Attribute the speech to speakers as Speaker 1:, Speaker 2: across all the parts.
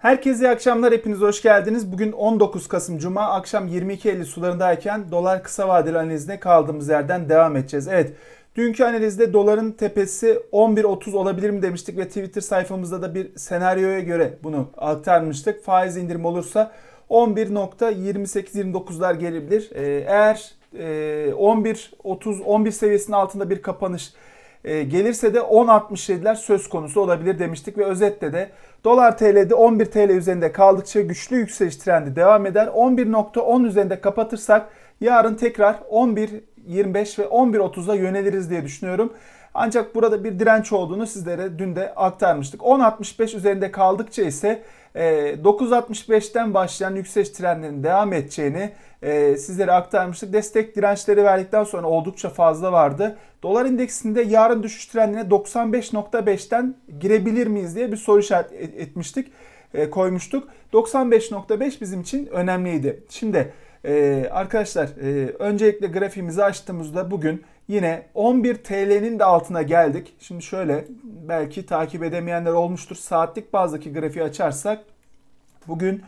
Speaker 1: Herkese iyi akşamlar, hepiniz hoş geldiniz. Bugün 19 Kasım Cuma akşam 22.50 sularındayken dolar kısa vadeli analizine kaldığımız yerden devam edeceğiz. Evet, dünkü analizde doların tepesi 11.30 olabilir mi demiştik ve Twitter sayfamızda da bir senaryoya göre bunu aktarmıştık. Faiz indirim olursa 11.28-29'lar gelebilir. Ee, Eğer e, 11.30 11 seviyesinin altında bir kapanış e, gelirse de 10.67'ler söz konusu olabilir demiştik ve özetle de dolar TL'de 11 TL üzerinde kaldıkça güçlü yükseliş trendi devam eder. 11.10 üzerinde kapatırsak yarın tekrar 11.25 ve 11.30'a yöneliriz diye düşünüyorum. Ancak burada bir direnç olduğunu sizlere dün de aktarmıştık. 10.65 üzerinde kaldıkça ise 9.65'ten başlayan yükseliş trendinin devam edeceğini e, sizlere aktarmıştık. Destek dirençleri verdikten sonra oldukça fazla vardı. Dolar indeksinde yarın düşüş trendine 95.5'ten girebilir miyiz diye bir soru işaret etmiştik, e, koymuştuk. 95.5 bizim için önemliydi. Şimdi e, arkadaşlar öncelikle grafiğimizi açtığımızda bugün yine 11 TL'nin de altına geldik. Şimdi şöyle belki takip edemeyenler olmuştur. Saatlik bazdaki grafiği açarsak bugün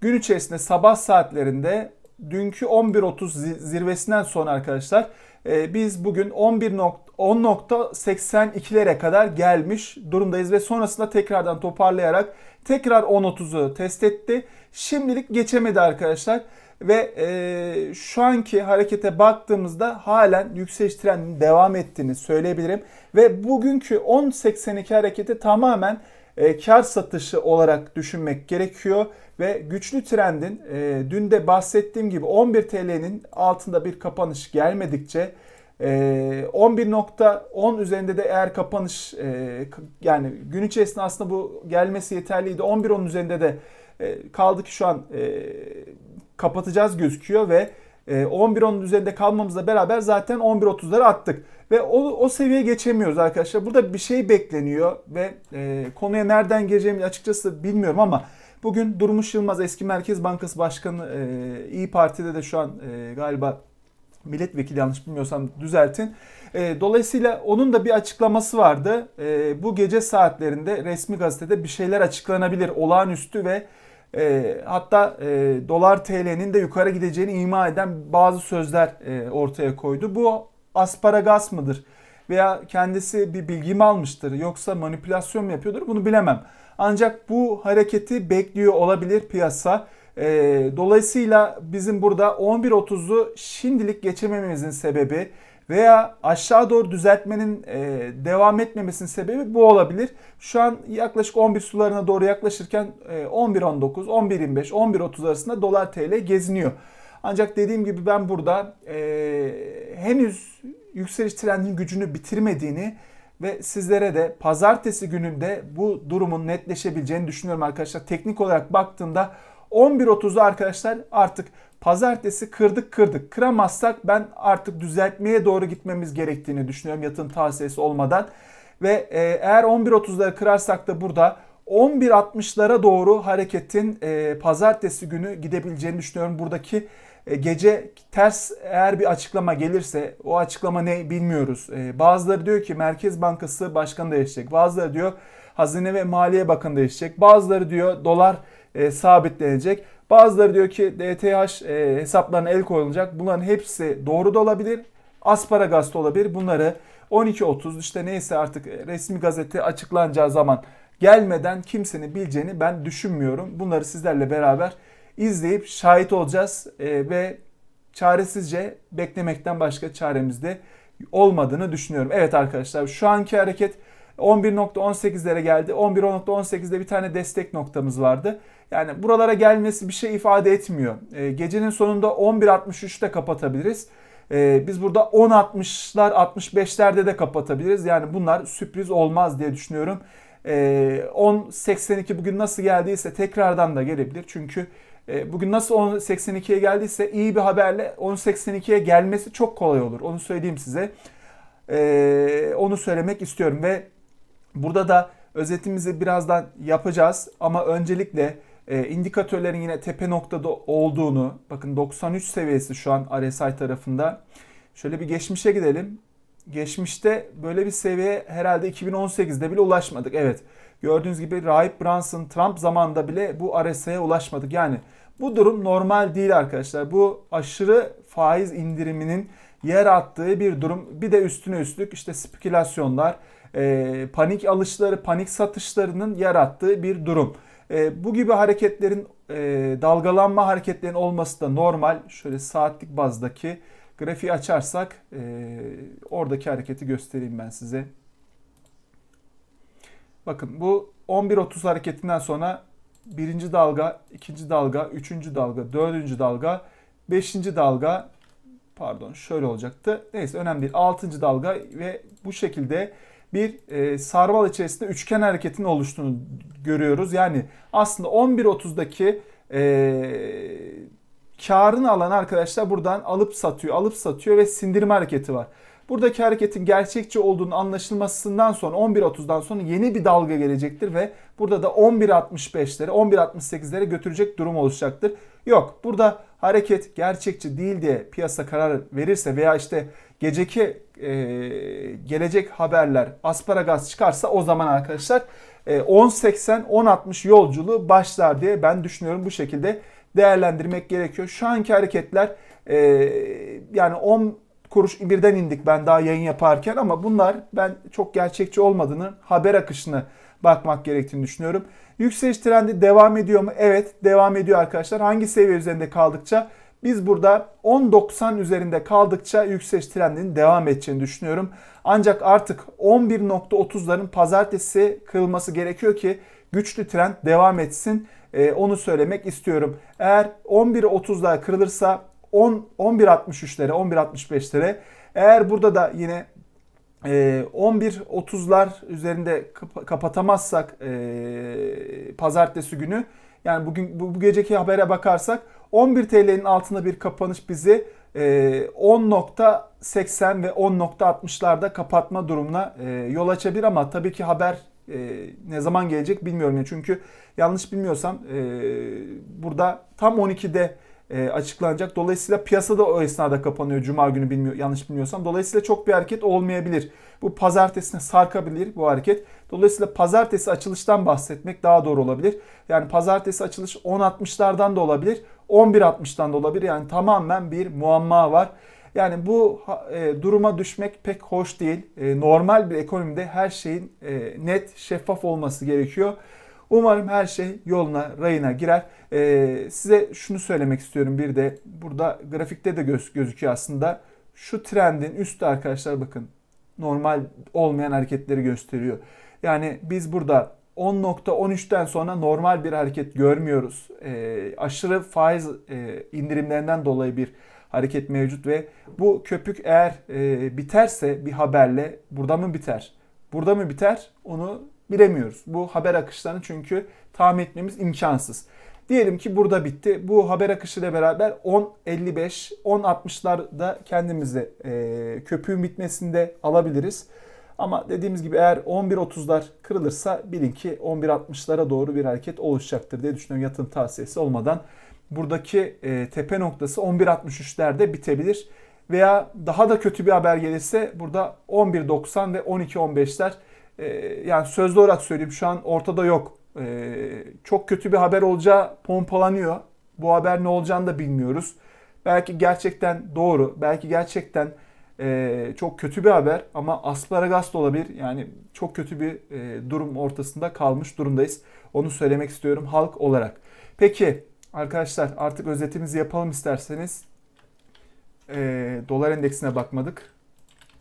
Speaker 1: gün içerisinde sabah saatlerinde dünkü 11.30 zirvesinden sonra arkadaşlar e, biz bugün 11.10.82'lere kadar gelmiş durumdayız ve sonrasında tekrardan toparlayarak tekrar 10.30'u test etti. Şimdilik geçemedi arkadaşlar ve e, şu anki harekete baktığımızda halen yükseliş trendinin devam ettiğini söyleyebilirim ve bugünkü 10.82 hareketi tamamen e, kar satışı olarak düşünmek gerekiyor ve güçlü trendin e, dün de bahsettiğim gibi 11 TL'nin altında bir kapanış gelmedikçe e, 11.10 üzerinde de eğer kapanış e, yani gün içerisinde aslında bu gelmesi yeterliydi. 11.10 üzerinde de e, kaldı ki şu an e, kapatacağız gözüküyor ve e, 11.10'un üzerinde kalmamızla beraber zaten 11.30'ları attık. Ve o, o seviyeye geçemiyoruz arkadaşlar. Burada bir şey bekleniyor ve e, konuya nereden geleceğimi açıkçası bilmiyorum ama bugün Durmuş Yılmaz eski Merkez Bankası Başkanı e, İyi Parti'de de şu an e, galiba milletvekili yanlış bilmiyorsam düzeltin. E, dolayısıyla onun da bir açıklaması vardı. E, bu gece saatlerinde resmi gazetede bir şeyler açıklanabilir. Olağanüstü ve e, hatta e, dolar TL'nin de yukarı gideceğini ima eden bazı sözler e, ortaya koydu. Bu asparagas mıdır? Veya kendisi bir bilgi mi almıştır yoksa manipülasyon mu yapıyordur bunu bilemem. Ancak bu hareketi bekliyor olabilir piyasa. E, dolayısıyla bizim burada 11.30'u şimdilik geçemememizin sebebi veya aşağı doğru düzeltmenin e, devam etmemesinin sebebi bu olabilir. Şu an yaklaşık 11 sularına doğru yaklaşırken e, 11.19, 11.25, 11.30 arasında dolar TL geziniyor. Ancak dediğim gibi ben burada e, henüz yükseliş trendinin gücünü bitirmediğini ve sizlere de pazartesi gününde bu durumun netleşebileceğini düşünüyorum arkadaşlar. Teknik olarak baktığımda 11.30'da arkadaşlar artık pazartesi kırdık kırdık. Kıramazsak ben artık düzeltmeye doğru gitmemiz gerektiğini düşünüyorum yatın tavsiyesi olmadan. Ve e, eğer 11.30'ları kırarsak da burada 11.60'lara doğru hareketin e, pazartesi günü gidebileceğini düşünüyorum. Buradaki e, gece ters eğer bir açıklama gelirse o açıklama ne bilmiyoruz. E, bazıları diyor ki Merkez Bankası Başkanı değişecek. Bazıları diyor Hazine ve Maliye Bakanı değişecek. Bazıları diyor dolar e, sabitlenecek. Bazıları diyor ki DTH e, hesaplarına el koyulacak. Bunların hepsi doğru da olabilir. Asparagas da olabilir. Bunları 12.30 işte neyse artık resmi gazete açıklanacağı zaman gelmeden kimsenin bileceğini ben düşünmüyorum. Bunları sizlerle beraber izleyip şahit olacağız e, ve çaresizce beklemekten başka çaremiz de olmadığını düşünüyorum. Evet arkadaşlar şu anki hareket 11.18'lere geldi. 11.18'de bir tane destek noktamız vardı. Yani buralara gelmesi bir şey ifade etmiyor. E, gecenin sonunda 11.63'te kapatabiliriz. E, biz burada 10.60'lar 65'lerde de kapatabiliriz. Yani bunlar sürpriz olmaz diye düşünüyorum. E, 10.82 bugün nasıl geldiyse tekrardan da gelebilir. Çünkü e, bugün nasıl 10.82'ye geldiyse iyi bir haberle 10.82'ye gelmesi çok kolay olur. Onu söyleyeyim size. E, onu söylemek istiyorum ve burada da özetimizi birazdan yapacağız. Ama öncelikle e, indikatörlerin yine tepe noktada olduğunu, bakın 93 seviyesi şu an RSI tarafında. Şöyle bir geçmişe gidelim. Geçmişte böyle bir seviye herhalde 2018'de bile ulaşmadık. Evet Gördüğünüz gibi Rahip Brunson Trump zamanında bile bu RSI'ye ulaşmadık. Yani bu durum normal değil arkadaşlar. Bu aşırı faiz indiriminin yer attığı bir durum. Bir de üstüne üstlük işte spekülasyonlar, e, panik alışları, panik satışlarının yarattığı bir durum. E, bu gibi hareketlerin, e, dalgalanma hareketlerin olması da normal. Şöyle saatlik bazdaki grafiği açarsak e, oradaki hareketi göstereyim ben size. Bakın bu 11.30 hareketinden sonra birinci dalga, ikinci dalga, üçüncü dalga, dördüncü dalga, beşinci dalga, pardon şöyle olacaktı. Neyse önemli değil. Altıncı dalga ve bu şekilde bir e, sarmal içerisinde üçgen hareketinin oluştuğunu görüyoruz. Yani aslında 11.30'daki e, karını alan arkadaşlar buradan alıp satıyor, alıp satıyor ve sindirme hareketi var. Buradaki hareketin gerçekçi olduğunu anlaşılmasından sonra 11.30'dan sonra yeni bir dalga gelecektir ve burada da 11.65'lere 11.68'lere götürecek durum oluşacaktır. Yok burada hareket gerçekçi değil diye piyasa karar verirse veya işte geceki e, gelecek haberler asparagas çıkarsa o zaman arkadaşlar e, 10.80-10.60 yolculuğu başlar diye ben düşünüyorum bu şekilde değerlendirmek gerekiyor. Şu anki hareketler e, yani 10 kuruş birden indik ben daha yayın yaparken ama bunlar ben çok gerçekçi olmadığını haber akışını bakmak gerektiğini düşünüyorum. Yükseliş trendi devam ediyor mu? Evet devam ediyor arkadaşlar. Hangi seviye üzerinde kaldıkça? Biz burada 10.90 üzerinde kaldıkça yükseliş trendinin devam edeceğini düşünüyorum. Ancak artık 11.30'ların pazartesi kırılması gerekiyor ki güçlü trend devam etsin. Ee, onu söylemek istiyorum. Eğer 11.30'lar kırılırsa 10 11.63'lere 11.65'lere eğer burada da yine e, 11.30'lar üzerinde kapatamazsak e, pazartesi günü yani bugün bu, bu geceki habere bakarsak 11 TL'nin altında bir kapanış bizi e, 10.80 ve 10.60'larda kapatma durumuna e, yol açabilir ama tabii ki haber e, ne zaman gelecek bilmiyorum. Çünkü yanlış bilmiyorsam e, burada tam 12'de e, açıklanacak. Dolayısıyla piyasa da o esnada kapanıyor Cuma günü bilmiyor, yanlış bilmiyorsam. Dolayısıyla çok bir hareket olmayabilir. Bu pazartesine sarkabilir bu hareket. Dolayısıyla pazartesi açılıştan bahsetmek daha doğru olabilir. Yani pazartesi açılış 10.60'lardan da olabilir, 11.60'dan da olabilir. Yani tamamen bir muamma var. Yani bu e, duruma düşmek pek hoş değil. E, normal bir ekonomide her şeyin e, net, şeffaf olması gerekiyor. Umarım her şey yoluna, rayına girer. Ee, size şunu söylemek istiyorum bir de. Burada grafikte de göz, gözüküyor aslında. Şu trendin üstü arkadaşlar bakın. Normal olmayan hareketleri gösteriyor. Yani biz burada 10.13'ten sonra normal bir hareket görmüyoruz. E, aşırı faiz e, indirimlerinden dolayı bir hareket mevcut ve bu köpük eğer e, biterse bir haberle burada mı biter? Burada mı biter? Onu bilemiyoruz. Bu haber akışlarını çünkü tahmin etmemiz imkansız. Diyelim ki burada bitti. Bu haber akışıyla beraber 10.55, 10.60'larda kendimizi e, köpüğün bitmesinde alabiliriz. Ama dediğimiz gibi eğer 11.30'lar kırılırsa bilin ki 11.60'lara doğru bir hareket oluşacaktır diye düşünüyorum yatırım tavsiyesi olmadan. Buradaki e, tepe noktası 11.63'lerde bitebilir. Veya daha da kötü bir haber gelirse burada 11.90 ve 12.15'ler e, yani sözlü olarak söyleyeyim şu an ortada yok. E, çok kötü bir haber olacağı pompalanıyor. Bu haber ne olacağını da bilmiyoruz. Belki gerçekten doğru, belki gerçekten e, çok kötü bir haber ama asparagas da olabilir. Yani çok kötü bir e, durum ortasında kalmış durumdayız. Onu söylemek istiyorum halk olarak. Peki arkadaşlar artık özetimizi yapalım isterseniz. E, dolar endeksine bakmadık.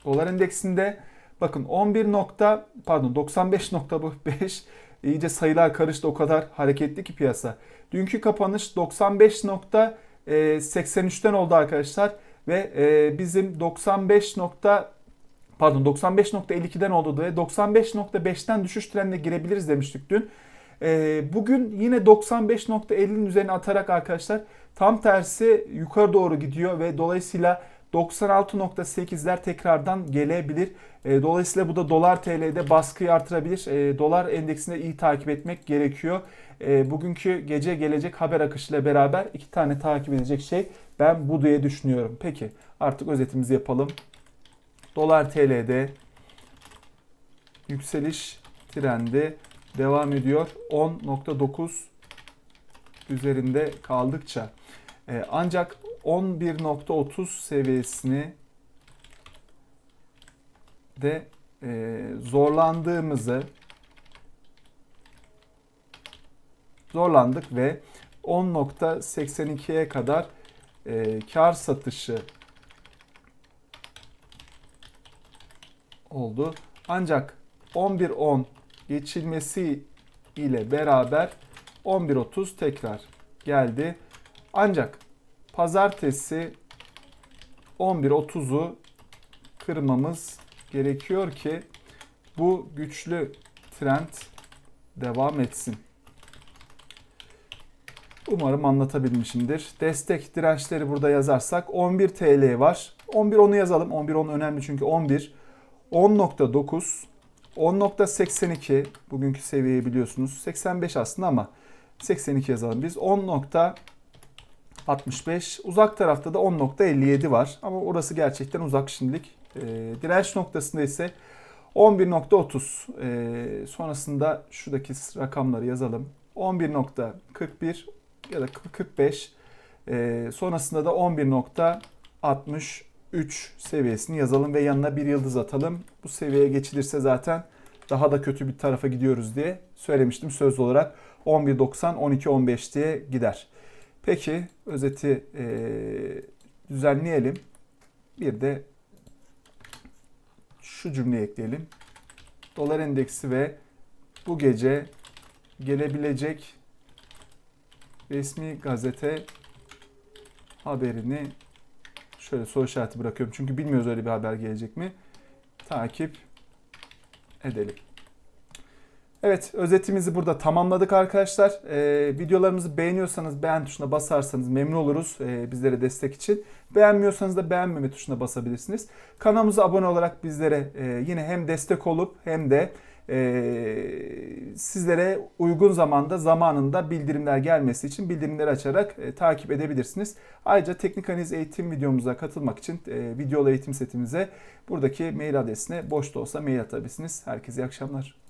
Speaker 1: Dolar endeksinde bakın 11 nokta pardon 95.5 iyice sayılar karıştı o kadar hareketli ki piyasa. Dünkü kapanış 95.83'ten oldu arkadaşlar ve e, bizim 95 nokta pardon 95.52'den oldu ve 95.5'ten düşüş trendine girebiliriz demiştik dün. E, bugün yine 95.50'nin üzerine atarak arkadaşlar tam tersi yukarı doğru gidiyor ve dolayısıyla 96.8'ler tekrardan gelebilir. E, dolayısıyla bu da dolar TL'de baskıyı artırabilir. E, dolar endeksinde iyi takip etmek gerekiyor. E, bugünkü gece gelecek haber akışıyla beraber iki tane takip edecek şey ben bu diye düşünüyorum. Peki artık özetimizi yapalım. Dolar TL'de yükseliş trendi devam ediyor. 10.9 üzerinde kaldıkça ancak 11.30 seviyesini de e, zorlandığımızı zorlandık ve 10.82'ye kadar e, kar satışı oldu. Ancak 11.10 geçilmesi ile beraber 11.30 tekrar geldi. Ancak pazartesi 11.30'u kırmamız gerekiyor ki bu güçlü trend devam etsin. Umarım anlatabilmişimdir. Destek dirençleri burada yazarsak 11 TL var. 11 onu yazalım. 11 10 önemli çünkü 11 10.9 10.82 bugünkü seviyeyi biliyorsunuz. 85 aslında ama 82 yazalım biz. 10.65 uzak tarafta da 10.57 var ama orası gerçekten uzak şimdilik. E, direnç noktasında ise 11.30 e, sonrasında şuradaki rakamları yazalım. 11.41 ya da 45 e, sonrasında da 11.63 seviyesini yazalım ve yanına bir yıldız atalım. Bu seviyeye geçilirse zaten daha da kötü bir tarafa gidiyoruz diye söylemiştim söz olarak. 11.90 12.15 diye gider. Peki özeti e, düzenleyelim. Bir de şu cümleyi ekleyelim. Dolar endeksi ve bu gece gelebilecek resmi gazete haberini şöyle soru işareti bırakıyorum. Çünkü bilmiyoruz öyle bir haber gelecek mi. Takip edelim. Evet özetimizi burada tamamladık arkadaşlar. Ee, videolarımızı beğeniyorsanız beğen tuşuna basarsanız memnun oluruz e, bizlere destek için. Beğenmiyorsanız da beğenmeme tuşuna basabilirsiniz. Kanalımıza abone olarak bizlere e, yine hem destek olup hem de e, sizlere uygun zamanda zamanında bildirimler gelmesi için bildirimleri açarak e, takip edebilirsiniz. Ayrıca teknik analiz eğitim videomuza katılmak için e, videolu eğitim setimize buradaki mail adresine boş da olsa mail atabilirsiniz. Herkese iyi akşamlar.